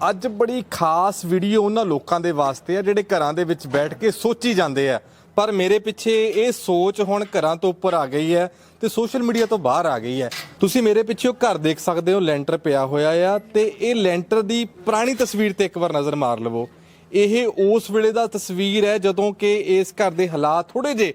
ਅੱਜ ਬੜੀ ਖਾਸ ਵੀਡੀਓ ਉਹਨਾਂ ਲੋਕਾਂ ਦੇ ਵਾਸਤੇ ਆ, ਜਿਹੜੇ ਘਰਾਂ ਦੇ ਵਿੱਚ ਬੈਠ ਕੇ ਸੋਚੀ ਜਾਂਦੇ ਆ। ਪਰ ਮੇਰੇ ਪਿੱਛੇ ਇਹ ਸੋਚ ਹੁਣ ਘਰਾਂ ਤੋਂ ਉੱਪਰ ਆ ਗਈ ਹੈ ਤੇ ਸੋਸ਼ਲ ਮੀਡੀਆ ਤੋਂ ਬਾਹਰ ਆ ਗਈ ਹੈ। ਤੁਸੀਂ ਮੇਰੇ ਪਿੱਛੇ ਉਹ ਘਰ ਦੇਖ ਸਕਦੇ ਹੋ, ਲੈਂਟਰ ਪਿਆ ਹੋਇਆ ਆ ਤੇ ਇਹ ਲੈਂਟਰ ਦੀ ਪੁਰਾਣੀ ਤਸਵੀਰ ਤੇ ਇੱਕ ਵਾਰ ਨਜ਼ਰ ਮਾਰ ਲਵੋ। ਇਹ ਉਸ ਵੇਲੇ ਦਾ ਤਸਵੀਰ ਹੈ ਜਦੋਂ ਕਿ ਇਸ ਘਰ ਦੇ ਹਾਲਾਤ ਥੋੜੇ ਜੇ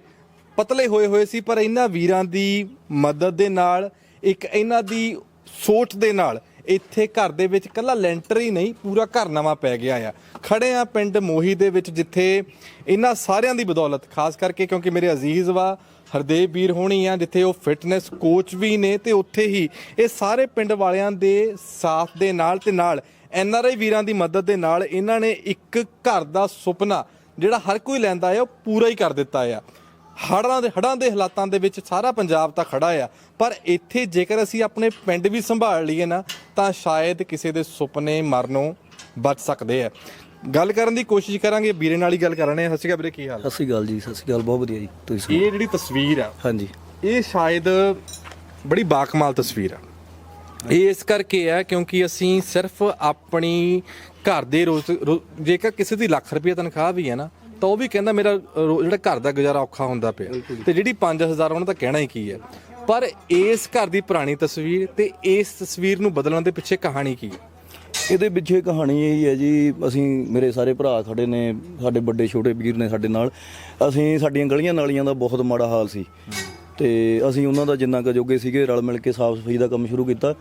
ਪਤਲੇ ਹੋਏ ਹੋਏ ਸੀ, ਪਰ ਇਹਨਾਂ ਵੀਰਾਂ ਦੀ ਮਦਦ ਦੇ ਨਾਲ, ਇੱਕ ਇਹਨਾਂ ਦੀ ਸੋਚ ਦੇ ਨਾਲ ਇੱਥੇ ਘਰ ਦੇ ਵਿੱਚ ਕੱਲਾ ਲੈਂਟਰ ਹੀ ਨਹੀਂ, ਪੂਰਾ ਘਰ ਨਵਾਂ ਪੈ ਗਿਆ ਆ। ਖੜੇ ਆ ਪਿੰਡ ਮੋਹੀ ਦੇ ਵਿੱਚ, ਜਿੱਥੇ ਇਹਨਾਂ ਸਾਰਿਆਂ ਦੀ ਬਦੌਲਤ, ਖਾਸ ਕਰਕੇ ਕਿਉਂਕਿ ਮੇਰੇ ਅਜ਼ੀਜ਼ ਵਾ, ਹਰਦੇਵ ਵੀਰ ਹੋਣੀ ਆ, ਜਿੱਥੇ ਉਹ ਫਿਟਨੈਸ ਕੋਚ ਵੀ ਨੇ ਤੇ ਉੱਥੇ ਹੀ ਇਹ ਸਾਰੇ ਪਿੰਡ ਵਾਲਿਆਂ ਦੇ ਸਾਥ ਦੇ ਨਾਲ ਤੇ ਨਾਲ ਐਨ ਆਰ ਆਈ ਵੀਰਾਂ ਦੀ ਮਦਦ ਦੇ ਨਾਲ ਇਹਨਾਂ ਨੇ ਇੱਕ ਘਰ ਦਾ ਸੁਪਨਾ ਜਿਹੜਾ ਹਰ ਕੋਈ ਲੈਂਦਾ ਆ, ਉਹ ਪੂਰਾ ਹੀ ਕਰ ਦਿੱਤਾ ਆ। ਹੜ੍ਹਾਂ ਦੇ ਹੜ੍ਹਾਂ ਦੇ ਹਾਲਾਤਾਂ ਦੇ ਵਿੱਚ ਸਾਰਾ ਪੰਜਾਬ ਤਾਂ ਖੜਾ ਆ, ਪਰ ਇੱਥੇ ਜੇਕਰ ਅਸੀਂ ਆਪਣੇ ਪਿੰਡ ਵੀ ਸੰਭਾਲ ਲਈਏ ਨਾ ਤਾਂ ਸ਼ਾਇਦ ਕਿਸੇ ਦੇ ਸੁਪਨੇ ਮਰਨੋਂ ਬਚ ਸਕਦੇ ਆ। ਗੱਲ ਕਰਨ ਦੀ ਕੋਸ਼ਿਸ਼ ਕਰਾਂਗੇ ਵੀਰੇ ਨਾਲ ਹੀ ਗੱਲ ਕਰਨੇ ਆ ਸਤਿ ਸ਼੍ਰੀ ਅਕਾਲ ਵੀਰੇ ਕੀ ਹਾਲ? ਸਤਿ ਸ਼੍ਰੀ ਅਕਾਲ ਜੀ ਸਤਿ ਸ਼੍ਰੀ ਅਕਾਲ ਬਹੁਤ ਵਧੀਆ ਜੀ ਤੁਸੀਂ ਸੁਣਾਓ? ਇਹ ਜਿਹੜੀ ਤਸਵੀਰ ਆ ਹਾਂਜੀ। ਇਹ ਸ਼ਾਇਦ ਬੜੀ ਬਾਕਮਾਲ ਤਸਵੀਰ ਆ। ਇਹ ਇਸ ਕਰਕੇ ਆ ਕਿਉਂਕਿ ਅਸੀਂ ਸਿਰਫ ਆਪਣੀ ਘਰ ਦੇ ਰੋਜ਼ ਜੇਕਰ ਕਿਸੇ ਦੀ ਲੱਖ ਰੁਪਏ ਤਨਖਾਹ ਵੀ ਹੈ ਨਾ ਤਾਂ ਉਹ ਵੀ ਕਹਿੰਦਾ ਮੇਰਾ ਜਿਹੜਾ ਘਰ ਦਾ ਗੁਜ਼ਾਰਾ ਔਖਾ ਹੁੰਦਾ ਪਿਆ। ਤੇ ਜਿਹੜੀ 5000 ਉਹਨਾਂ ਦਾ ਕਹਿਣਾ ਹੀ ਕੀ ਹੈ? ਪਰ ਇਸ ਘਰ ਦੀ ਪੁਰਾਣੀ ਤਸਵੀਰ ਤੇ ਇਸ ਤਸਵੀਰ ਨੂੰ ਬਦਲਣ ਦੇ ਪਿੱਛੇ ਕਹਾਣੀ ਕੀ ਹੈ? ਇਹਦੇ ਪਿੱਛੇ ਕਹਾਣੀ ਇਹ ਹੈ ਜੀ, ਅਸੀਂ ਮੇਰੇ ਸਾਰੇ ਭਰਾ ਸਾਡੇ ਨੇ, ਸਾਡੇ ਵੱਡੇ ਛੋਟੇ ਵੀਰ ਨੇ ਸਾਡੇ ਨਾਲ, ਅਸੀਂ ਸਾਡੀਆਂ ਗਲੀਆਂ ਨਾਲੀਆਂ ਦਾ ਬਹੁਤ ਮਾੜਾ ਹਾਲ ਸੀ। ਤੇ ਅਸੀਂ ਉਹਨਾਂ ਦਾ ਜਿੰਨਾ ਕੁ ਜੋਗੇ ਸੀਗੇ, ਰਲ ਮਿਲ ਕੇ ਸਾਫ਼ ਸਫ਼ਾਈ ਦਾ ਕੰਮ ਸ਼ੁਰੂ ਕੀਤਾ।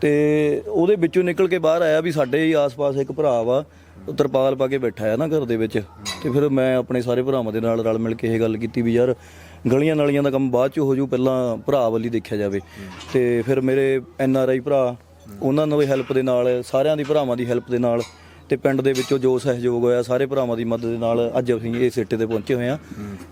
ਤੇ ਉਹਦੇ ਵਿੱਚੋਂ ਨਿਕਲ ਕੇ ਬਾਹਰ ਆਇਆ ਵੀ ਸਾਡੇ ਹੀ ਆਸ-ਪਾਸ ਇੱਕ ਭਰਾ ਵਾ, ਉਹ ਤਰਪਾਲ ਪਾ ਕੇ ਬੈਠਾ ਹੈ ਨਾ ਘਰ ਦੇ ਵਿੱਚ। ਤੇ ਫਿਰ ਮੈਂ ਆਪਣੇ ਸਾਰੇ ਭਰਾਵਾਂ ਦੇ ਨਾਲ ਰਲ ਮਿਲ ਕੇ ਇਹ ਗੱਲ ਕੀਤੀ ਵੀ ਯਾਰ ਗਲੀਆਂ ਨਾਲੀਆਂ ਦਾ ਕੰਮ ਬਾਅਦ ਚ ਹੋ ਜੂ ਪਹਿਲਾਂ ਭਰਾ ਵੱਲੀ ਦੇਖਿਆ ਜਾਵੇ। ਤੇ ਫਿਰ ਮੇਰੇ ਐਨ ਆਰ ਆਈ ਭਰਾ, ਉਹਨਾਂ ਨੂੰ ਵੀ ਹੈਲਪ ਦੇ ਨਾਲ, ਸਾਰਿਆਂ ਦੀ ਭਰਾਵਾਂ ਦੀ ਹੈਲਪ ਦੇ ਨਾਲ, ਤੇ ਪਿੰਡ ਦੇ ਵਿੱਚੋਂ ਜੋ ਸਹਿਯੋਗ ਹੋਇਆ, ਸਾਰੇ ਭਰਾਵਾਂ ਦੀ ਮਦਦ ਦੇ ਨਾਲ ਅੱਜ ਅਸੀਂ ਇਹ ਸਿੱਟੇ ਤੇ ਪਹੁੰਚੇ ਹੋਏ ਆ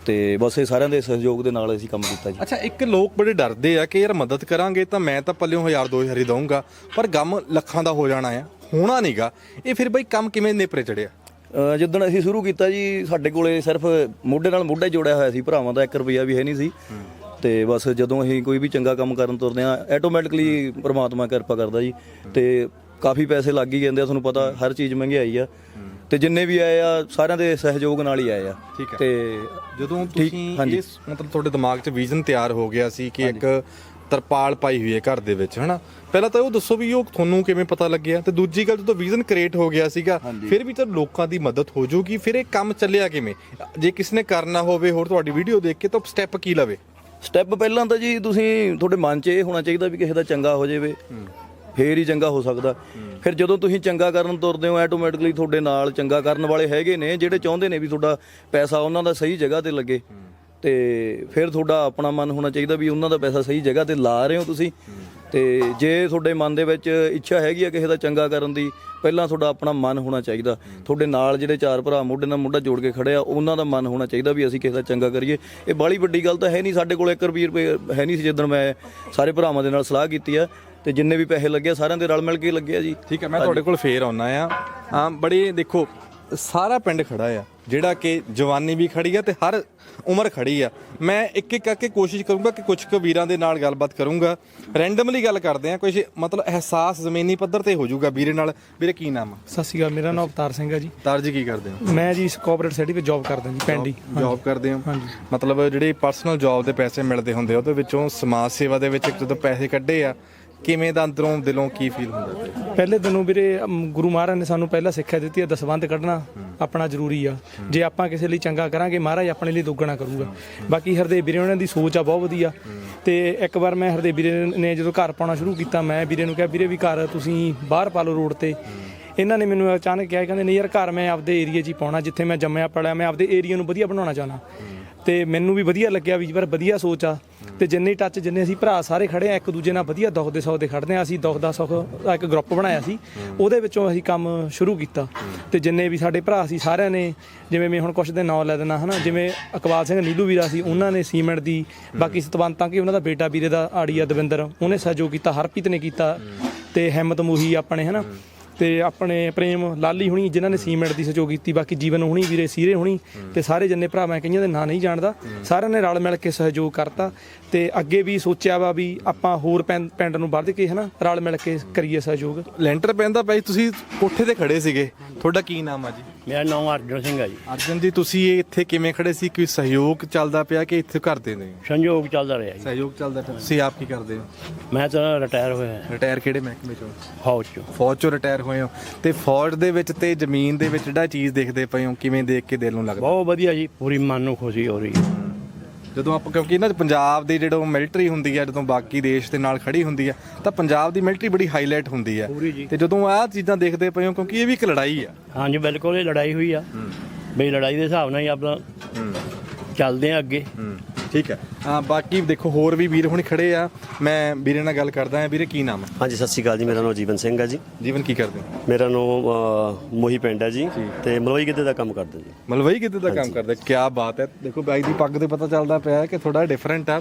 ਤੇ ਬਸ ਇਹ ਸਾਰਿਆਂ ਦੇ ਸਹਿਯੋਗ ਦੇ ਨਾਲ ਅਸੀਂ ਕੰਮ ਕੀਤਾ ਜੀ। ਅੱਛਾ, ਇੱਕ ਲੋਕ ਬੜੇ ਡਰਦੇ ਆ ਕਿ ਯਾਰ ਮਦਦ ਕਰਾਂਗੇ ਤਾਂ ਮੈਂ ਤਾਂ ਪੱਲਿਓਂ 1000 2000 ਹੀ ਦਊਂਗਾ, ਪਰ ਗਮ ਲੱਖਾਂ ਦਾ ਹੋ ਜਾਣਾ ਆ, ਹੋਣਾ ਨਹੀਂਗਾ ਇਹ ਫਿਰ ਬਈ ਕੰਮ ਕਿਵੇਂ ਨੇਪਰੇ ਚੜਿਆ? ਅ, ਜਿੱਦਣ ਅਸੀਂ ਸ਼ੁਰੂ ਕੀਤਾ ਜੀ ਸਾਡੇ ਕੋਲੇ ਸਿਰਫ ਮੋਢੇ ਨਾਲ ਮੋਢਾ ਜੋੜਿਆ ਹੋਇਆ ਸੀ ਭਰਾਵਾਂ ਦਾ 1 ਰੁਪਿਆ ਵੀ ਹੈ ਨਹੀਂ ਸੀ। ਤੇ ਬਸ ਜਦੋਂ ਅਸੀਂ ਕੋਈ ਵੀ ਚੰਗਾ ਕੰਮ ਕਰਨ ਤੁਰਦੇ ਆ ਆਟੋਮੈਟਿਕਲੀ ਪ੍ਰਮਾਤਮਾ ਕਿਰਪਾ ਕਰਦਾ ਜੀ। ਤੇ ਕਾਫੀ ਪੈਸੇ ਲੱਗ ਹੀ ਜਾਂਦੇ ਆ ਤੁਹਾਨੂੰ ਪਤਾ ਹਰ ਚੀਜ਼ ਮਹਿੰਗਾਈ ਆ। ਤੇ ਜਿੰਨੇ ਵੀ ਆਏ ਆ ਸਾਰਿਆਂ ਦੇ ਸਹਿਯੋਗ ਨਾਲ ਹੀ ਆਏ ਆ। ਤੇ ਜਦੋਂ ਤੁਸੀਂ। ਇਸ ਮਤਲਬ ਤੁਹਾਡੇ ਦਿਮਾਗ 'ਚ ਵਿਜ਼ਨ ਤਿਆਰ ਹੋ ਗਿਆ ਸੀ ਕਿ ਇੱਕ ਤਰਪਾਲ ਪਾਈ ਹੋਈ ਹੈ ਘਰ ਦੇ ਵਿੱਚ ਹਨਾ? ਪਹਿਲਾਂ ਤਾਂ ਉਹ ਦੱਸੋ ਵੀ ਉਹ ਤੁਹਾਨੂੰ ਕਿਵੇਂ ਪਤਾ ਲੱਗਿਆ? ਤੇ ਦੂਜੀ ਗੱਲ ਜਦੋਂ ਵਿਜ਼ਨ ਕ੍ਰੀਏਟ ਹੋ ਗਿਆ ਸੀਗਾ ਫਿਰ ਵੀ ਤਾਂ ਲੋਕਾਂ ਦੀ ਮਦਦ ਹੋ ਜਾਊਗੀ। ਫਿਰ ਇਹ ਕੰਮ ਚੱਲਿਆ ਕਿਵੇਂ? ਜੇ ਕਿਸ ਨੇ ਕਰਨਾ ਹੋਵੇ ਹੋਰ ਤੁਹਾਡੀ ਵੀਡੀਓ ਦੇਖ ਕੇ ਤਾਂ ਸਟੈਪ ਕੀ ਲਵੇ? ਸਟੈਪ ਪਹਿਲਾਂ ਤਾਂ ਜੀ ਤੁਸੀਂ ਤੁਹਾਡੇ ਮਨ 'ਚ ਇਹ ਹੋਣਾ ਚਾਹੀਦਾ ਵੀ ਕਿਸੇ ਦਾ ਚੰਗਾ ਹੋ ਜਾਵੇ। ਫੇਰ ਹੀ ਚੰਗਾ ਹੋ ਸਕਦਾ। ਫਿਰ ਜਦੋਂ ਤੁਸੀਂ ਚੰਗਾ ਕਰਨ ਤੁਰਦੇ ਹੋ ਆਟੋਮੈਟਿਕਲੀ ਤੁਹਾਡੇ ਨਾਲ ਚੰਗਾ ਕਰਨ ਵਾਲੇ ਹੈਗੇ ਨੇ ਜਿਹੜੇ ਚਾਹੁੰਦੇ ਨੇ ਵੀ ਤੁਹਾਡਾ ਪੈਸਾ ਉਹਨਾਂ ਦਾ ਸਹੀ ਜਗ੍ਹਾ ਤੇ ਲੱਗੇ। ਤੇ ਫਿਰ ਤੁਹਾਡਾ ਆਪਣਾ ਮਨ ਹੋਣਾ ਚਾਹੀਦਾ ਵੀ ਉਹਨਾਂ ਦਾ ਪੈਸਾ ਸਹੀ ਜਗ੍ਹਾ ਤੇ ਲਾ ਰਹੇ ਹੋ ਤੁਸੀਂ। ਤੇ ਜੇ ਤੁਹਾਡੇ ਮਨ ਦੇ ਵਿੱਚ ਇੱਛਾ ਹੈਗੀ ਆ ਕਿਸੇ ਦਾ ਚੰਗਾ ਕਰਨ ਦੀ ਪਹਿਲਾਂ ਤੁਹਾਡਾ ਆਪਣਾ ਮਨ ਹੋਣਾ ਚਾਹੀਦਾ। ਤੁਹਾਡੇ ਨਾਲ ਜਿਹੜੇ ਚਾਰ ਭਰਾ ਮੋਢੇ ਨਾਲ ਮੋਢਾ ਜੋੜ ਕੇ ਖੜੇ ਆ ਉਹਨਾਂ ਦਾ ਮਨ ਹੋਣਾ ਚਾਹੀਦਾ ਵੀ ਅਸੀਂ ਕਿਸੇ ਦਾ ਚੰਗਾ ਕਰੀਏ। ਇਹ ਬਾਲੀ ਵੱਡੀ ਗੱਲ ਤਾਂ ਹੈ ਨਹੀਂ ਸਾਡੇ ਕੋਲ 1 ਰੁਪਏ ਰੁਪਏ ਹੈ ਨਹੀਂ ਸੀ ਜਦੋਂ ਮੈਂ ਸਾਰੇ ਭਰਾਵਾਂ ਦੇ ਨਾਲ ਸਲਾਹ ਕੀਤੀ ਆ। ਤੇ ਜਿੰਨੇ ਵੀ ਪੈਸੇ ਲੱਗੇ ਸਾਰਿਆਂ ਦੇ ਰਲ ਮਿਲ ਕੇ ਲੱਗੇ ਆ ਜੀ। ਠੀਕ ਹੈ ਮੈਂ ਤੁਹਾਡੇ ਕੋਲ ਫੇਰ ਆਉਣਾ ਆ। ਆ ਬੜੇ ਦੇਖੋ ਸਾਰਾ ਪਿੰਡ ਖੜਾ ਆ। ਜਿਹੜਾ ਕਿ ਜਵਾਨੀ ਵੀ ਖੜੀ ਆ ਤੇ ਹਰ ਉਮਰ ਖੜੀ ਆ। ਮੈਂ ਇੱਕ ਇੱਕ ਕਰਕੇ ਕੋਸ਼ਿਸ਼ ਕਰੂੰਗਾ ਕਿ ਕੁਝ ਕੁ ਵੀਰਾਂ ਦੇ ਨਾਲ ਗੱਲਬਾਤ ਕਰੂੰਗਾ। ਰੈਂਡਮਲੀ ਗੱਲ ਕਰਦੇ ਆ ਕੁਝ ਮਤਲਬ ਅਹਿਸਾਸ ਜ਼ਮੀਨੀ ਪੱਧਰ ਤੇ ਹੋ ਜਾਊਗਾ ਵੀਰੇ ਨਾਲ। ਵੀਰੇ ਕੀ ਨਾਮ ਆ? ਸਤਿ ਸ਼੍ਰੀ ਅਕਾਲ ਮੇਰਾ ਨਾਮ ਅਵਤਾਰ ਸਿੰਘ ਹੈ ਜੀ। ਤਾਰ ਜੀ ਕੀ ਕਰਦੇ ਹੋ? ਮੈਂ ਜੀ ਕੋਆਪਰੇਟ ਸਿਟੀ ਵਿੱਚ ਜੌਬ ਕਰਦਾ ਜੀ ਪਿੰਡ ਜੌਬ ਕਰਦੇ ਹੋ? ਹਾਂਜੀ। ਮਤਲਬ ਜਿਹੜੇ ਪਰਸਨਲ ਜੌਬ ਦੇ ਪੈਸੇ ਮਿਲਦੇ ਹੁੰਦੇ ਆ, ਉਹਦੇ ਵਿੱਚੋਂ ਸਮਾਜ ਸੇਵਾ ਦੇ ਵਿੱਚ ਜਦੋਂ ਪੈਸੇ ਕੱਢੇ ਆ ਕਿਵੇਂ ਦਾ ਅੰਦਰੋਂ ਦਿਲੋਂ ਕੀ ਫੀਲ ਹੁੰਦਾ ਪਹਿਲੇ ਦਿਨੋਂ ਵੀਰੇ ਅਮ, ਗੁਰੂ ਮਹਾਰਾਜ ਨੇ ਸਾਨੂੰ ਪਹਿਲਾਂ ਸਿੱਖਿਆ ਦਿੱਤੀ ਹੈ ਦਸਵੰਧ ਕੱਢਣਾ ਆਪਣਾ ਜ਼ਰੂਰੀ ਆ। ਜੇ ਆਪਾਂ ਕਿਸੇ ਲਈ ਚੰਗਾ ਕਰਾਂਗੇ ਮਹਾਰਾਜ ਆਪਣੇ ਲਈ ਦੁੱਗਣਾ ਕਰੂਗਾ। ਬਾਕੀ ਹਰਦੇ ਵੀਰੇ ਉਹਨਾਂ ਦੀ ਸੋਚ ਆ ਬਹੁਤ ਵਧੀਆ। ਤੇ ਇੱਕ ਵਾਰ ਮੈਂ ਹਰਦੇ ਵੀਰੇ ਨੇ ਜਦੋਂ ਘਰ ਪਾਉਣਾ ਸ਼ੁਰੂ ਕੀਤਾ ਮੈਂ ਵੀਰੇ ਨੂੰ ਕਿਹਾ ਵੀਰੇ ਵੀ ਘਰ ਤੁਸੀਂ ਬਾਹਰ ਪਾ ਲਓ ਰੋਡ ਤੇ। ਇਹਨਾਂ ਨੇ ਮੈਨੂੰ ਅਚਾਨਕ ਕਿਹਾ, ਕਹਿੰਦੇ ਨਹੀਂ ਯਾਰ ਘਰ ਮੈਂ ਆਪਦੇ ਏਰੀਆ 'ਚ ਹੀ ਪਾਉਣਾ, ਜਿੱਥੇ ਮੈਂ ਜੰਮਿਆ ਪੜਿਆ, ਮੈਂ ਆਪਦੇ ਏਰੀਆ ਨੂੰ ਵਧੀਆ ਬਣਾਉਣਾ ਚਾਹਨਾ ਤੇ ਮੈਨੂੰ ਵੀ ਵਧੀਆ ਲੱਗਿਆ ਵੀ ਪਰ ਵਧੀਆ ਸੋਚ ਆ। ਤੇ ਜਿੰਨੇ ਟੱਚ ਜਿੰਨੇ ਅਸੀਂ ਭਰਾ ਸਾਰੇ ਖੜੇ ਆ, ਇੱਕ ਦੂਜੇ ਨਾਲ ਵਧੀਆ ਦੁੱਖ ਦੇ ਸੁੱਖ ਦੇ ਖੜਦੇ ਆ। ਅਸੀਂ ਦੁੱਖ ਦਾ ਸੁੱਖ ਦਾ ਇੱਕ ਗਰੁੱਪ ਬਣਾਇਆ ਸੀ। ਉਹਦੇ ਵਿੱਚੋਂ ਅਸੀਂ ਕੰਮ ਸ਼ੁਰੂ ਕੀਤਾ। ਤੇ ਜਿੰਨੇ ਵੀ ਸਾਡੇ ਭਰਾ ਸੀ ਸਾਰਿਆਂ ਨੇ, ਜਿਵੇਂ ਮੈਂ ਹੁਣ ਕੁਛ ਦੇ ਨਾਂ ਲੈ ਦੇਣਾ ਹਨਾ, ਜਿਵੇਂ ਅਕਬਾਲ ਸਿੰਘ ਨੀਲੂ ਵੀਰਾ ਸੀ, ਉਹਨਾਂ ਨੇ ਸੀਮੈਂਟ ਦੀ, ਬਾਕੀ ਸਤਵੰਤਾਂ, ਕਿ ਉਹਨਾਂ ਦਾ ਬੇਟਾ ਵੀਰੇ ਦਾ ਆੜੀ ਆ ਦਵਿੰਦਰ, ਉਹਨੇ ਸਹਿਯੋਗ ਕੀਤਾ, ਹਰਪ੍ਰੀਤ ਨੇ ਕੀਤਾ। ਤੇ ਹਿੰਮਤ ਮੂਹੀ ਆਪਣੇ, ਹਨਾ। ਤੇ ਆਪਣੇ ਪ੍ਰੇਮ ਲਾਲੀ ਹੁਣੀ ਜਿਨ੍ਹਾਂ ਨੇ ਸੀਮੈਂਟ ਦੀ ਸਹਿਯੋਗ ਕੀਤੀ, ਬਾਕੀ ਜੀਵਨ ਹੁਣੀ, ਵੀਰੇ ਸੀਰੇ ਹੁਣੀ ਤੇ ਸਾਰੇ ਜੰਨੇ ਭਰਾ ਮੈਂ ਕਈਆਂ ਦੇ ਨਾਂ ਨਹੀਂ ਜਾਣਦਾ, ਸਾਰਿਆਂ ਨੇ ਰਲ ਮਿਲ ਕੇ ਸਹਿਯੋਗ ਕਰਤਾ ਤੇ ਅੱਗੇ ਵੀ ਸੋਚਿਆ ਵਾ ਵੀ ਆਪਾਂ ਹੋਰ ਪਿੰ- ਪਿੰਡ ਨੂੰ ਵੱਧ ਕੇ ਹਨਾ ਰਲ ਮਿਲ ਕੇ ਕਰੀਏ ਸਹਿਯੋਗ। ਲੈਂਟਰ ਪੈਂਦਾ ਭਾਈ, ਤੁਸੀਂ ਕੋਠੇ ਤੇ ਖੜੇ ਸੀਗੇ, ਤੁਹਾਡਾ ਕੀ ਨਾਮ ਆ ਜੀ? ਮੇਰਾ ਨਾਮ ਅਰਜਨ ਸਿੰਘ ਹੈ ਜੀ। ਅਰਜਨ ਜੀ ਤੁਸੀਂ ਇਹ ਇੱਥੇ ਕਿਵੇਂ ਖੜੇ ਸੀ? ਕੋਈ ਸਹਿਯੋਗ ਚੱਲਦਾ ਪਿਆ ਕਿ ਇੱਥੇ ਕਰਦੇ ਨੇ? ਸੰਯੋਗ ਚੱਲਦਾ ਰਿਹਾ ਜੀ। ਸਹਿਯੋਗ ਚੱਲਦਾ ਪਿਆ। ਤੁਸੀਂ ਆਪ ਕੀ ਕਰਦੇ ਹੋ? ਮੈਂ ਤਾਂ ਰਿਟਾਇਰ ਹੋਇਆ ਰਿਟਾਇਰ ਕਿਹੜੇ ਮਹਿਕਮੇ ਚੋਂ? ਫੌਜ ਚੋਂ। ਫੌਜ ਚੋਂ ਰਿਟਾਇਰ ਹੋਏ ਹੋ। ਤੇ ਫੌਜ ਦੇ ਵਿੱਚ ਤੇ ਜ਼ਮੀਨ ਦੇ ਵਿੱਚ ਜਿਹੜਾ ਚੀਜ਼ ਦੇਖਦੇ ਪਏ ਹੋ ਕਿਵੇਂ ਦੇਖ ਕੇ ਦਿਲ ਨੂੰ ਲੱਗਦਾ? ਬਹੁਤ ਵਧੀਆ ਜੀ ਪੂਰੀ ਮਨ ਨੂੰ ਖੁਸ਼ੀ ਹੋ ਰਹੀ ਹੈ। ਜਦੋਂ ਆਪਾਂ ਕਿਉਂਕਿ ਨਾ ਪੰਜਾਬ ਦੀ ਜਿਹੜਾ ਮਿਲਟਰੀ ਹੁੰਦੀ ਹੈ ਜਦੋਂ ਬਾਕੀ ਦੇਸ਼ ਦੇ ਨਾਲ ਖੜੀ ਹੁੰਦੀ ਹੈ ਤਾਂ ਪੰਜਾਬ ਦੀ ਮਿਲਟਰੀ ਬੜੀ ਹਾਈਲਾਈਟ ਹੁੰਦੀ ਹੈ। ਪੂਰੀ ਜੀ। ਤੇ ਜਦੋਂ ਆਹ ਚੀਜ਼ਾਂ ਦੇਖਦੇ ਪਏ ਹੋ ਕਿਉਂਕਿ ਇਹ ਵੀ ਇੱਕ ਲੜਾਈ ਆ। ਹਾਂਜੀ ਬਿਲਕੁਲ ਇਹ ਲੜਾਈ ਹੋਈ ਆ। ਬਈ ਲੜਾਈ ਦੇ ਹਿਸਾਬ ਨਾਲ ਹੀ ਆਪਣਾ ਚੱਲਦੇ ਆ ਅੱਗੇ। ਠੀਕ ਹੈ। ਹਾਂ ਬਾਕੀ ਦੇਖੋ ਹੋਰ ਵੀ ਵੀਰ ਹੁਣ ਖੜੇ ਆ। ਮੈਂ ਵੀਰੇ ਨਾਲ ਗੱਲ ਕਰਦਾ ਹਾਂ। ਵੀਰੇ ਕੀ ਨਾਮ ਹੈ? ਹਾਂਜੀ ਸਤਿ ਸ਼੍ਰੀ ਅਕਾਲ ਜੀ। ਮੇਰਾ ਨਾਮ ਜੀਵਨ ਸਿੰਘ ਹੈ ਜੀ। ਜੀਵਨ ਕੀ ਕਰਦੇ ਹੋ? ਮੇਰਾ ਨਾਮ ਮੋਹੀ ਪਿੰਡ ਹੈ ਜੀ। ਤੇ ਮਲਵਈ ਗਿੱਧੇ ਦਾ ਕੰਮ ਕਰਦੇ ਜੀ। ਮਲਵਈ ਕਿਤੇ ਦਾ ਕੰਮ ਕਰਦਾ। ਕੀ ਬਾਤ ਹੈ। ਦੇਖੋ ਬਾਈ ਦੀ ਪੱਗ ਤੇ ਪਤਾ ਚੱਲਦਾ ਪਿਆ ਕਿ ਥੋੜਾ ਡਿਫਰੈਂਟ ਆ।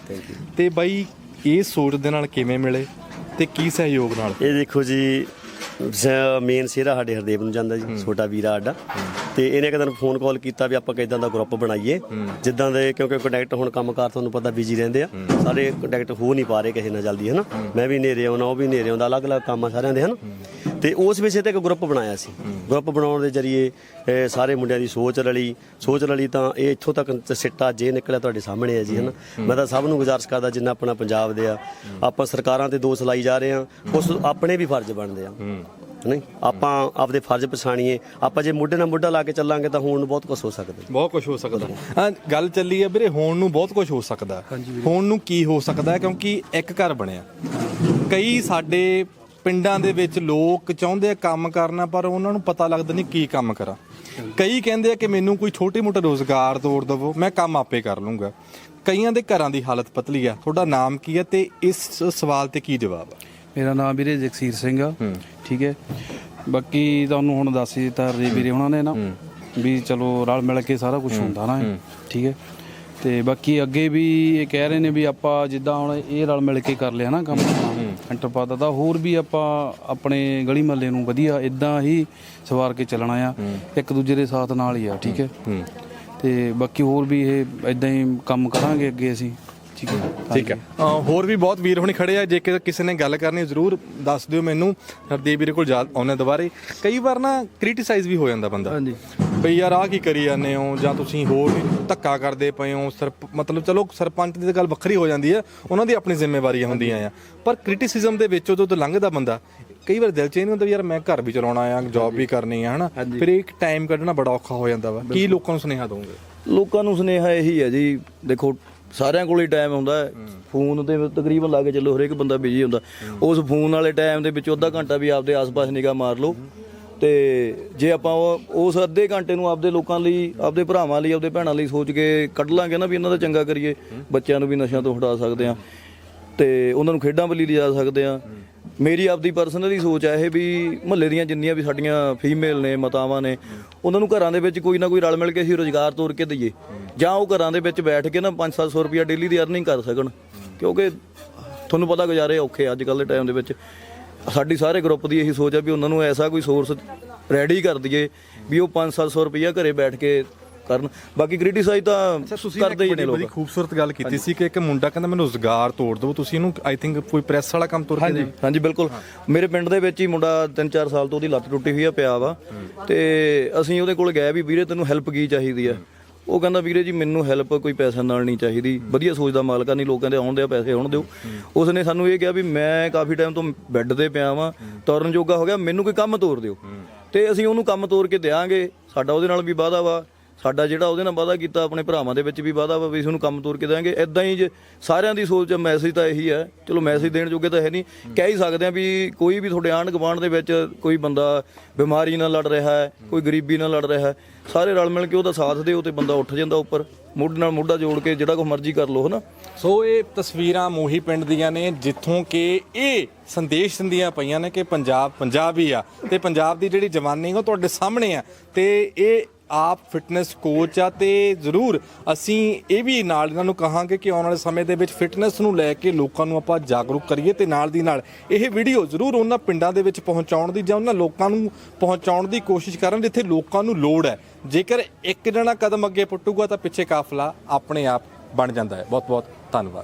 ਤੇ ਬਾਈ ਇਹ ਸੋਚ ਦੇ ਨਾਲ ਕਿਵੇਂ ਮਿਲੇ? ਤੇ ਕੀ ਸਹਿਯੋਗ ਨਾਲ? ਇਹ ਦੇਖੋ ਜੀ ਮੇਨ ਸਿਹਰਾ ਸਾਡੇ ਹਰਦੇਵ ਨੂੰ ਜਾਂਦਾ ਜੀ। ਛੋਟਾ ਵੀਰਾ ਸਾਡਾ। ਤੇ ਇਹਨੇ ਇੱਕ ਦਿਨ ਫੋਨ ਕਾਲ ਕੀਤਾ ਵੀ ਆਪਾਂ ਕਿਦਾਂ ਦਾ ਗਰੁੱਪ ਬਣਾਈਏ। ਜਿੱਦਾਂ ਦੇ ਕਿਉਂਕਿ ਕੰਟੈਕਟ ਹੁਣ ਕੰਮਕਾਰ ਤੁਹਾਨੂੰ ਪਤਾ ਬਿਜ਼ੀ ਰਹਿੰਦੇ ਆ। ਸਾਰੇ ਕੰਟੈਕਟ ਹੋ ਨਹੀਂ ਪਾ ਰਹੇ ਕਿਸੇ ਨਾਲ ਜਲਦੀ ਹਨਾ? ਮੈਂ ਵੀ ਨੇਰੇ ਆਉਣਾ ਉਹ ਵੀ ਨੇਰੇ ਆਉਂਦਾ ਅਲੱਗ-ਅਲੱਗ ਕੰਮ ਆ ਸਾਰਿਆਂ ਦੇ ਹਨ? ਤੇ ਉਸ ਵਿਸ਼ੇ ਤੇ ਇੱਕ ਗਰੁੱਪ ਬਣਾਇਆ ਸੀ। ਗਰੁੱਪ ਬਣਾਉਣ ਦੇ ਜਰੀਏ ਸਾਰੇ ਮੁੰਡਿਆਂ ਦੀ ਸੋਚ ਰਲੀ। ਸੋਚ ਰਲੀ ਤਾਂ ਇਹ ਇੱਥੋਂ ਤੱਕ ਸਿੱਟਾ ਜੇ ਨਿਕਲਿਆ ਤੁਹਾਡੇ ਸਾਹਮਣੇ ਹੈ ਜੀ ਹਨਾ? ਮੈਂ ਤਾਂ ਸਭ ਨੂੰ ਗੁਜ਼ਾਰਿਸ਼ ਕਰਦਾ ਜਿੰਨਾ ਆਪਣਾ ਪੰਜਾਬ ਦੇ ਆ। ਆਪਾਂ ਸਰਕਾਰਾਂ ਤੇ ਦੋਸ਼ ਲਾਈ ਜਾ ਰਹੇ ਆ ਉਸ ਆਪਣੇ ਵੀ ਫਰਜ਼ ਬਣਦੇ ਆ। ਨਹੀਂ ਆਪਾਂ ਆਪਦੇ ਫਰਜ਼ ਪਛਾਣੀਏ। ਆਪਾਂ ਜੇ ਮੋਢੇ ਨਾਲ ਮੋਢਾ ਲਾ ਕੇ ਚੱਲਾਂਗੇ ਤਾਂ ਹੋਣ ਨੂੰ ਬਹੁਤ ਕੁਝ ਹੋ ਸਕਦਾ। ਬਹੁਤ ਕੁਝ ਹੋ ਸਕਦਾ। ਹਾਂ ਗੱਲ ਚੱਲੀ ਹੈ ਵੀਰੇ ਹੋਣ ਨੂੰ ਬਹੁਤ ਕੁਝ ਹੋ ਸਕਦਾ। ਹੋਣ ਨੂੰ ਕੀ ਹੋ ਸਕਦਾ ਕਿਉਂਕਿ ਇੱਕ ਘਰ ਬਣਿਆ। ਕਈ ਸਾਡੇ ਪਿੰਡਾਂ ਦੇ ਵਿੱਚ ਲੋਕ ਚਾਹੁੰਦੇ ਆ ਕੰਮ ਕਰਨਾ ਪਰ ਉਹਨਾਂ ਨੂੰ ਪਤਾ ਲੱਗਦਾ ਨਹੀਂ ਕੀ ਕੰਮ ਕਰਾਂ। ਕਈ ਕਹਿੰਦੇ ਆ ਕਿ ਮੈਨੂੰ ਕੋਈ ਛੋਟੇ ਮੋਟੇ ਰੋਜ਼ਗਾਰ ਤੋੜ ਦਵੋ ਮੈਂ ਕੰਮ ਆਪੇ ਕਰ ਲੂੰਗਾ। ਕਈਆਂ ਦੇ ਘਰਾਂ ਦੀ ਹਾਲਤ ਪਤਲੀ ਆ। ਤੁਹਾਡਾ ਨਾਮ ਕੀ ਹੈ ਤੇ ਇਸ ਸਵਾਲ ਤੇ ਕੀ ਜਵਾਬ ਆ? ਮੇਰਾ ਨਾਮ ਵੀਰੇ ਜਗਸੀਰ ਸਿੰਘ ਆ। ਠੀਕ ਹੈ। ਬਾਕੀ ਤੁਹਾਨੂੰ ਹੁਣ ਦੱਸ ਹੀ ਦਿੱਤਾ ਰੇ ਵੀਰੇ ਉਹਨਾਂ ਨੇ ਨਾ ਵੀ ਚਲੋ ਰਲ ਮਿਲ ਕੇ ਸਾਰਾ ਕੁਝ ਹੁੰਦਾ ਨਾ ਠੀਕ ਹੈ। ਤੇ ਬਾਕੀ ਅੱਗੇ ਵੀ ਇਹ ਕਹਿ ਰਹੇ ਨੇ ਵੀ ਆਪਾਂ ਜਿੱਦਾਂ ਹੁਣ ਇਹ ਰਲ ਮਿਲ ਕੇ ਕਰ ਲਿਆ ਨਾ ਕੰਮ ਐਂਟਰਪਾ ਦਾ ਹੋਰ ਵੀ ਆਪਾਂ ਆਪਣੇ ਗਲੀ ਮਹੱਲੇ ਨੂੰ ਵਧੀਆ ਇਦਾਂ ਹੀ ਸਵਾਰ ਕੇ ਚੱਲਣਾ ਆ ਇੱਕ ਦੂਜੇ ਦੇ ਸਾਥ ਨਾਲ ਹੀ ਆ ਠੀਕ ਹੈ? ਤੇ ਬਾਕੀ ਹੋਰ ਵੀ ਇਹ ਇਦਾਂ ਹੀ ਕੰਮ ਕਰਾਂਗੇ ਅੱਗੇ ਅਸੀਂ। ਠੀਕ ਹੈ ਠੀਕ ਹੈ। ਅ, ਹੋਰ ਵੀ ਬਹੁਤ ਵੀਰ ਹੁਣੇ ਖੜੇ ਆ ਜੇ ਕਿ ਕਿਸੇ ਨੇ ਗੱਲ ਕਰਨੀ ਜ਼ਰੂਰ ਦੱਸ ਦਿਓ ਮੈਨੂੰ। ਹਰਦੀਪ ਵੀਰੇ ਕੋਲ ਜਾ ਆਉਣੇ ਦੁਬਾਰੇ। ਕਈ ਵਾਰ ਨਾ ਕ੍ਰਿਟਿਸਾਈਜ਼ ਵੀ ਹੋ ਜਾਂਦਾ ਬੰਦਾ। ਹਾਂਜੀ। ਬਈ ਯਾਰ ਆ ਕੀ ਕਰੀ ਜਾਂਦੇ ਹੋ? ਜਾਂ ਤੁਸੀਂ ਹੋਰ ਵੀ ਧੱਕਾ ਕਰਦੇ ਪਏ ਹੋ? ਸਰਪ ਮਤਲਬ ਚਲੋ ਸਰਪੰਚ ਦੀ ਤਾਂ ਗੱਲ ਵੱਖਰੀ ਹੋ ਜਾਂਦੀ ਹੈ। ਉਹਨਾਂ ਦੀ ਆਪਣੀ ਜ਼ਿੰਮੇਵਾਰੀਆਂ ਹੁੰਦੀਆਂ ਆ। ਪਰ ਕ੍ਰਿਟਿਸਿਜ਼ਮ ਦੇ ਵਿੱਚ ਉਦੋਂ ਤੋਂ ਲੰਘਦਾ ਬੰਦਾ। ਕਈ ਵਾਰ ਦਿਲ ਚ ਇਹ ਨਹੀਂ ਹੁੰਦਾ ਵੀ ਯਾਰ ਮੈਂ ਘਰ ਵੀ ਚਲਾਉਣਾ ਆ ਜੌਬ ਵੀ ਕਰਨੀ ਆ ਹਨਾ? ਫਿਰ ਇੱਕ ਟਾਈਮ ਕੱਢਣਾ ਬੜਾ ਔਖਾ ਹੋ ਜਾਂਦਾ ਵਾ। ਕੀ ਲੋਕਾਂ ਨੂੰ ਸੁਨੇਹਾ ਦੋਗੇ? ਲੋਕਾਂ ਨੂੰ ਸੁਨੇਹਾ ਇਹੀ ਹੈ ਜੀ ਦੇਖੋ ਸਾਰਿਆਂ ਕੋਲ ਹੀ ਟਾਈਮ ਹੁੰਦਾ ਹੈ। ਫੋਨ ਤੇ ਤਕਰੀਬਨ ਲਾ ਕੇ ਚੱਲੋ ਹਰੇਕ ਬੰਦਾ ਬਿਜ਼ੀ ਹੁੰਦਾ। ਉਸ ਫੋਨ ਵਾਲੇ ਟਾਈਮ ਦੇ ਵਿੱਚ ਅੱਧਾ ਘੰਟਾ ਵੀ ਆਪਦੇ ਆਸ-ਪਾਸ ਨਿਗਾਹ ਮਾਰ ਲਓ। ਤੇ ਜੇ ਆਪਾਂ ਉਹ- ਉਸ ਅੱਧੇ ਘੰਟੇ ਨੂੰ ਆਪਦੇ ਲੋਕਾਂ ਲਈ ਆਪਦੇ ਭਰਾਵਾਂ ਲਈ ਆਪਦੇ ਭੈਣਾਂ ਲਈ ਸੋਚ ਕੇ ਕੱਢ ਲਾਂਗੇ ਨਾ ਵੀ ਇਹਨਾਂ ਦਾ ਚੰਗਾ ਕਰੀਏ ਬੱਚਿਆਂ ਨੂੰ ਵੀ ਨਸ਼ਿਆਂ ਤੋਂ ਹਟਾ ਸਕਦੇ ਆ ਤੇ ਉਹਨਾਂ ਨੂੰ ਖੇਡਾਂ ਵੱਲ ਲਿਜਾ ਸਕਦੇ ਆ ਮੇਰੀ ਆਪਦੀ ਪਰਸਨਲੀ ਸੋਚ ਹੈ ਇਹ ਵੀ ਮਹੱਲੇ ਦੀਆਂ ਜਿੰਨੀਆਂ ਵੀ ਸਾਡੀਆਂ ਫੀਮੇਲ ਨੇ, ਮਾਤਾਵਾਂ ਨੇ, ਉਹਨਾਂ ਨੂੰ ਘਰਾਂ ਦੇ ਵਿੱਚ ਕੋਈ ਨਾ ਕੋਈ ਰਲ ਮਿਲ ਕੇ ਅਸੀਂ ਰੋਜ਼ਗਾਰ ਤੋਰ ਕੇ ਦਈਏ। ਜਾਂ ਉਹ ਘਰਾਂ ਦੇ ਵਿੱਚ ਬੈਠ ਕੇ ਨਾ 5-700 ਰੁਪਿਆ ਡੇਲੀ ਦੀ ਅਰਨਿੰਗ ਕਰ ਸਕਣ। ਕਿਉਂਕਿ ਤੁਹਾਨੂੰ ਪਤਾ ਗੁਜ਼ਾਰੇ ਔਖੇ ਅੱਜ ਕੱਲ੍ਹ ਦੇ ਟਾਈਮ ਦੇ ਵਿੱਚ। ਸਾਡੀ ਸਾਰੇ ਗਰੁੱਪ ਦੀ ਇਹੀ ਸੋਚ ਹੈ ਵੀ ਉਹਨਾਂ ਨੂੰ ਐਸਾ ਕੋਈ ਸੋਰਸ ਰੈਡੀ ਕਰ ਦਈਏ ਵੀ ਉਹ 5-700 ਰੁਪਿਆ ਘਰੇ ਬੈਠ ਕੇ ਕਰਨ। ਬਾਕੀ ਕ੍ਰਿਟਿਸਾਈਜ਼ ਤਾਂ ਕਰਦੇ ਹੀ ਨੇ ਬੜੀ ਲੋਕ। ਖੂਬਸੂਰਤ ਗੱਲ ਕੀਤੀ ਸੀ ਕਿ ਇੱਕ ਮੁੰਡਾ ਕਹਿੰਦਾ ਮੈਨੂੰ ਰੋਜ਼ਗਾਰ ਤੋੜ ਦਿਓ ਤੁਸੀਂ ਇਹਨੂੰ ਆਈ ਥਿੰਕ ਕੋਈ ਪ੍ਰੈਸ ਵਾਲਾ ਕੰਮ ਤੋੜ ਕੇ ਹਾਂਜੀ ਹਾਂਜੀ ਬਿਲਕੁਲ। ਮੇਰੇ ਪਿੰਡ ਦੇ ਵਿੱਚ ਹੀ ਮੁੰਡਾ 3-4 ਸਾਲ ਤੋਂ ਉਹਦੀ ਲੱਤ ਟੁੱਟੀ ਹੋਈ ਆ ਪਿਆ ਵਾ। ਤੇ ਅਸੀਂ ਉਹਦੇ ਕੋਲ ਗਏ ਵੀ ਵੀਰੇ ਤੈਨੂੰ ਹੈਲਪ ਕੀ ਚਾਹੀਦੀ ਆ? ਉਹ ਕਹਿੰਦਾ ਵੀਰੇ ਜੀ ਮੈਨੂੰ ਹੈਲਪ ਕੋਈ ਪੈਸੇ ਨਾਲ ਨਹੀਂ ਚਾਹੀਦੀ। ਵਧੀਆ ਸੋਚ ਦਾ ਮਾਲਕ ਨਹੀਂ ਲੋਕਾਂ ਦੇ ਆਉਣ ਦੇ ਪੈਸੇ ਆਉਣ ਦਿਓ। ਉਸਨੇ ਸਾਨੂੰ ਇਹ ਕਿਹਾ ਵੀ ਮੈਂ ਕਾਫੀ ਟਾਈਮ ਤੋਂ ਬੈੱਡ ਤੇ ਪਿਆ ਵਾਂ ਤੁਰਨ ਜੋਗਾ ਹੋ ਗਿਆ ਮੈਨੂੰ ਕੋਈ ਕੰਮ ਤੋਰ ਦਿਓ। ਤੇ ਅਸੀਂ ਉਹਨੂੰ ਕੰਮ ਤੋਰ ਕੇ ਦੇਾਂਗੇ ਸਾਡਾ ਉਹਦੇ ਨਾਲ ਵੀ ਵਾਅਦਾ ਵਾ। ਸਾਡਾ ਜਿਹੜਾ ਉਹਦੇ ਨਾਲ ਵਾਅਦਾ ਕੀਤਾ ਆਪਣੇ ਭਰਾਵਾਂ ਦੇ ਵਿੱਚ ਵੀ ਵਾਅਦਾ ਵਾ ਵੀ ਉਹਨੂੰ ਕੰਮ ਤੋਰ ਕੇ ਦੇਵਾਂਗੇ। ਇਦਾਂ ਹੀ ਜੇ ਸਾਰਿਆਂ ਦੀ ਸੋਚ ਮੈਸੇਜ ਤਾਂ ਇਹੀ ਹੈ ਚਲੋ ਮੈਸੇਜ ਦੇਣ ਜੋਗੇ ਤਾਂ ਹੈ ਨਹੀਂ। ਕਹਿ ਹੀ ਸਕਦੇ ਆ ਵੀ ਕੋਈ ਵੀ ਤੁਹਾਡੇ ਆਂਢ ਗੁਆਂਢ ਦੇ ਵਿੱਚ ਕੋਈ ਬੰਦਾ ਬਿਮਾਰੀ ਨਾਲ ਲੜ ਰਿਹਾ ਹੈ ਕੋਈ ਗਰੀਬੀ ਨਾਲ ਲੜ ਰਿਹਾ ਹੈ ਸਾਰੇ ਰਲ ਮਿਲ ਕੇ ਉਹਦਾ ਸਾਥ ਦਿਓ ਤੇ ਬੰਦਾ ਉੱਠ ਜਾਂਦਾ ਉੱਪਰ ਮੋਢੇ ਨਾਲ ਮੋਢਾ ਜੋੜ ਕੇ ਜਿਹੜਾ ਕੁਝ ਮਰਜ਼ੀ ਕਰ ਲਓ ਹਨਾ? ਸੋ ਇਹ ਤਸਵੀਰਾਂ ਮੋਹੀ ਪਿੰਡ ਦੀਆਂ ਨੇ ਜਿੱਥੋਂ ਕਿ ਇਹ ਸੰਦੇਸ਼ ਦਿੰਦੀਆਂ ਪਈਆਂ ਨੇ ਕਿ ਪੰਜਾਬ ਪੰਜਾਬ ਹੀ ਆ ਤੇ ਪੰਜਾਬ ਦੀ ਜਿਹੜੀ ਜਵਾਨੀ ਉਹ ਤੁਹਾਡੇ ਸਾਹਮਣੇ ਆ ਤੇ ਇਹ ਆਪ ਫਿਟਨੈਸ ਕੋਚ ਆ ਤੇ ਜ਼ਰੂਰ ਅਸੀਂ ਇਹ ਵੀ ਨਾਲ ਇਹਨਾਂ ਨੂੰ ਕਹਾਂਗੇ ਕਿ ਆਉਣ ਵਾਲੇ ਸਮੇਂ ਦੇ ਵਿੱਚ ਫਿਟਨੈਸ ਨੂੰ ਲੈ ਕੇ ਲੋਕਾਂ ਨੂੰ ਆਪਾਂ ਜਾਗਰੂਕ ਕਰੀਏ ਤੇ ਨਾਲ ਦੀ ਨਾਲ ਇਹ ਵੀਡੀਓ ਜ਼ਰੂਰ ਉਹਨਾਂ ਪਿੰਡਾਂ ਦੇ ਵਿੱਚ ਪਹੁੰਚਾਉਣ ਦੀ ਜਾਂ ਉਹਨਾਂ ਲੋਕਾਂ ਨੂੰ ਪਹੁੰਚਾਉਣ ਦੀ ਕੋਸ਼ਿਸ਼ ਕਰਨ ਜਿੱਥੇ ਲੋਕਾਂ ਨੂੰ ਲੋੜ ਹੈ। ਜੇਕਰ ਇੱਕ ਜਣਾ ਕਦਮ ਅੱਗੇ ਪੁੱਟੂਗਾ ਤਾਂ ਪਿੱਛੇ ਕਾਫਲਾ ਆਪਣੇ ਆਪ ਬਣ ਜਾਂਦਾ ਹੈ। ਬਹੁਤ ਬਹੁਤ ਧੰਨਵਾਦ।